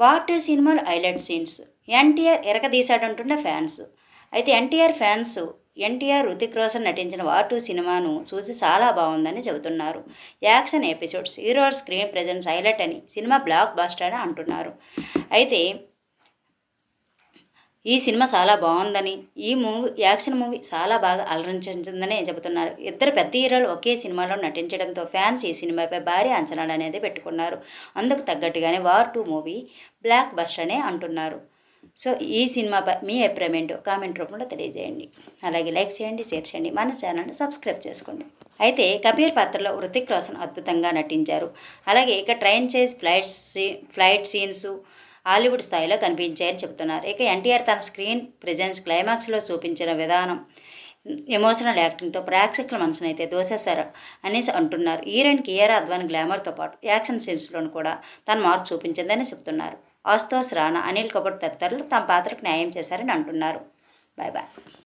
What two సినిమాలు highlight scenes. NTR ఎరకదీశాడంటుండే fans. అయితే ఎన్టీఆర్ ఫ్యాన్స్ ఎన్టీఆర్ రుతిక్ రోషన్ నటించిన వార్ టూ సినిమాను చూసి చాలా బాగుందని చెబుతున్నారు. Action episodes hero screen presence highlight అని సినిమా బ్లాక్ బాస్టర్ అని అంటున్నారు. అయితే ఈ సినిమా చాలా బాగుందని ఈ మూవీ యాక్షన్ మూవీ చాలా బాగా అలరించిందని చెబుతున్నారు. ఇద్దరు పెద్ద హీరోలు ఒకే సినిమాలో నటించడంతో ఫ్యాన్స్ ఈ సినిమాపై భారీ అంచనాలు అనేది పెట్టుకున్నారు. అందుకు తగ్గట్టుగానే war two movie blockbuster అనే అంటున్నారు. సో ఈ సినిమాపై మీ అభిప్రాయం ఏంటో కామెంట్ రూపంలో తెలియజేయండి. అలాగే లైక్ చేయండి షేర్ చేయండి మన ఛానల్ని సబ్స్క్రైబ్ చేసుకోండి. అయితే కబీర్ పాత్రలో హృతిక్ రోషన్ అద్భుతంగా నటించారు. అలాగే ఇక ట్రైన్ చేసి ఫ్లైట్ సీ ఫ్లైట్ సీన్స్ హాలీవుడ్ స్థాయిలో కనిపించాయని చెబుతున్నారు. ఇక ఎన్టీఆర్ తన స్క్రీన్ ప్రెజెన్స్ క్లైమాక్స్లో చూపించిన విధానం ఎమోషనల్ యాక్టింగ్తో ప్రేక్షకుల మనసునైతే దోసేశారు అనేసి అంటున్నారు. హీరోయిన్ కియర్ అద్వాన్ గ్లామర్తో పాటు యాక్షన్ సీన్స్లోనూ కూడా తన మార్పు చూపించిందని చెప్తున్నారు ఆస్తోస్ రానా అనిల్ కపూర్ తదితరులు తమ పాత్రకు న్యాయం చేశారని అంటున్నారు. Bye bye